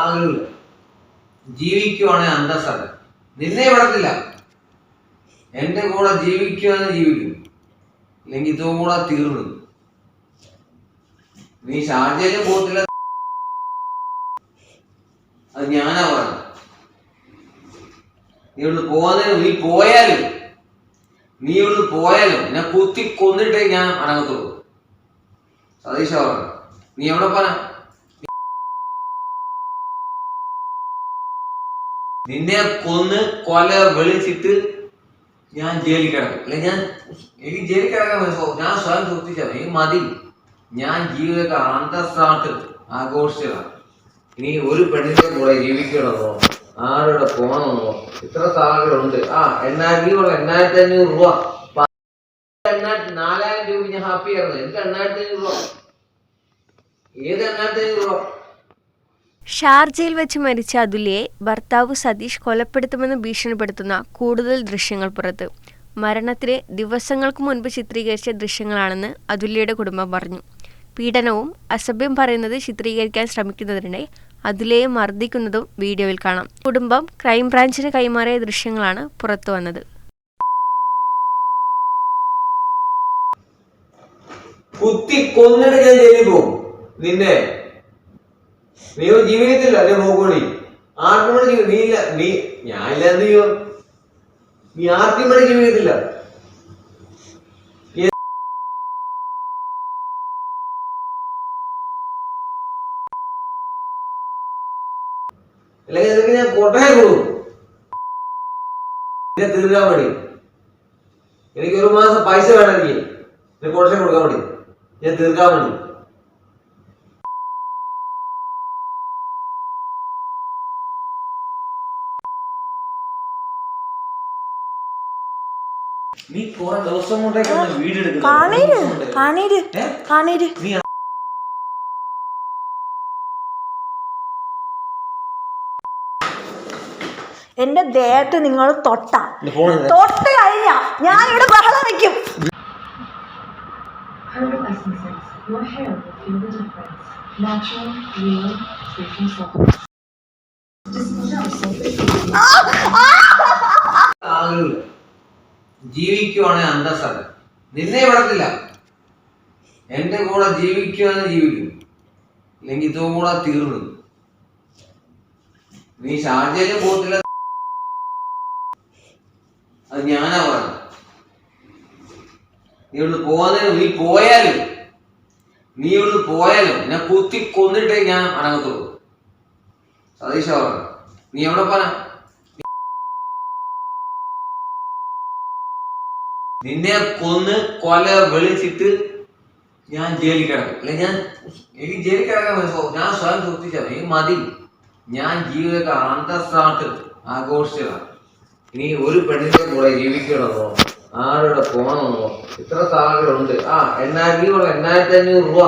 ആളുകൾ ജീവിക്കുവാണെങ്കിൽ അന്തസ്സല്ല. നിന്നെ വിടത്തില്ല. എന്റെ കൂടെ ജീവിക്കുവാന്ന് ജീവിക്കും അല്ലെങ്കിൽ ഇതുകൂടെ തീർന്നു. നീ ഷാർജയിലും പോകത്തില്ല. അത് ഞാനാ പറഞ്ഞു നീ ഇവിടുന്ന് പോകുന്നതിന് നീ പോയാലും നീ ഇവിടുന്ന് പോയാലും എന്നെ കുത്തി കൊന്നിട്ടേ ഞാൻ അടങ്ങത്തുള്ളൂ. സതീശ പറഞ്ഞു നീ എവിടെ പോനാ നിന്നെ കൊന്ന് കൊല വിളിച്ചിട്ട് ഞാൻ ജയിലിൽ കിടക്കും. അല്ലെ ഞാൻ എനിക്ക് ജയിലിൽ കിടക്കാൻ ഞാൻ സ്വയം സൂക്ഷിച്ചാൽ എനിക്ക് മതി. ഞാൻ ജീവിതത്തെ അന്തസ്ഥാനത്ത് ആഘോഷിച്ചതാണ്. ഇനി ഒരു പെണ്ണിന്റെ കൂടെ ജീവിക്കണമെന്നോ ആരുടെ പോകണമെന്നോ ഇത്ര സാധനങ്ങളുണ്ട് ആ എണ്ണായിരത്തി എണ്ണായിരത്തി അഞ്ഞൂറ് രൂപ. നാലായിരം രൂപ ഞാൻ ഹാപ്പി ആയിരുന്നു? എന്ത് എണ്ണായിരത്തി അഞ്ഞൂറ് രൂപ. ഏത് എണ്ണായിരത്തി അഞ്ഞൂറ് രൂപ? ഷാർജയിൽ വെച്ച് മരിച്ച അതുലിയെ ഭർത്താവ് സതീഷ് കൊലപ്പെടുത്തുമെന്ന് ഭീഷണിപ്പെടുത്തുന്ന കൂടുതൽ ദൃശ്യങ്ങൾ പുറത്ത്. മരണത്തിന് ദിവസങ്ങൾക്ക് മുൻപ് ചിത്രീകരിച്ച ദൃശ്യങ്ങളാണെന്ന് അതുല്യയുടെ കുടുംബം പറഞ്ഞു. പീഡനവും അസഭ്യം പറയുന്നത് ചിത്രീകരിക്കാൻ ശ്രമിക്കുന്നതിനിടെ അതുലയെ മർദ്ദിക്കുന്നതും വീഡിയോയിൽ കാണാം. കുടുംബം ക്രൈംബ്രാഞ്ചിന് കൈമാറിയ ദൃശ്യങ്ങളാണ് പുറത്തു വന്നത്. കുത്തി കൊന്നിട്ട് ഞാൻ നിന്നെ നീ ജീവിക്കത്തില്ല അല്ലെ നോക്കോണി ആർക്കും കൂടെ നീ ഇല്ല നീ എന്ത് ചെയ്യും നീ ആർക്കും കൂടെ ജീവിക്കത്തില്ല അല്ലെങ്കിൽ നിനക്ക് ഞാൻ കൊട്ടയം കൊടുക്കും എന്നെ തീർക്കാൻ വേണ്ടി. എനിക്ക് ഒരു മാസം പൈസ വേണം എനിക്ക് കൊട്ടയം കൊടുക്കാൻ വേണ്ടി. ഞാൻ തീർക്കാൻ വേണ്ടി. നീ കുറെ ദിവസം കൊണ്ടേക്കാണ് വീട് എടുക്കുന്നു. കൊണ്ടേ. എന്റെ ദേഹത്ത് നിങ്ങൾ തൊട്ട. തൊട്ട് കഴിഞ്ഞ ഞാൻ ഇവിടെ ബഹളം വെക്കും. ജീവിക്കുവാണെങ്കിൽ അന്തസ്സല്ല. നിന്നെ വിടത്തില്ല. എന്റെ കൂടെ ജീവിക്കുവാന്ന് ജീവിക്കും അല്ലെങ്കിൽ ഇതോ കൂടെ തീർന്നു. നീ ഷാർജയിലും പോകത്തില്ല. അത് ഞാനാ പറഞ്ഞത്. നീ ഇവിടുന്ന് പോകുന്നതിന് നീ പോയാലും നീ ഇവിടുന്ന് പോയാലും എന്നെ കുത്തി കൊന്നിട്ടേ ഞാൻ അടങ്ങത്തുള്ളൂ സതീശ പറഞ്ഞു നീ എവിടെ പോനാ നിന്നെ കൊന്ന് കൊല വിളിച്ചിട്ട് ഞാൻ ജയിലിൽ കിടക്കും. അല്ലെ ഞാൻ എനിക്ക് ജയിലിൽ കിടക്കാൻ ഞാൻ സ്വയം ചോദിച്ചാൽ എനിക്ക് മതി ഞാൻ ജീവിതത്തെ അന്തസ്ഥാനത്ത് ആഘോഷിച്ചതാണ്. ഇനി ഒരു പെണ്ണിന്റെ കൂടെ ജീവിക്കണമെന്നോ ആരുടെ പോകണമെന്നോ ഇത്ര താളുകളുണ്ട് ആ എണ്ണായിരത്തി എണ്ണായിരത്തി അഞ്ഞൂറ് രൂപ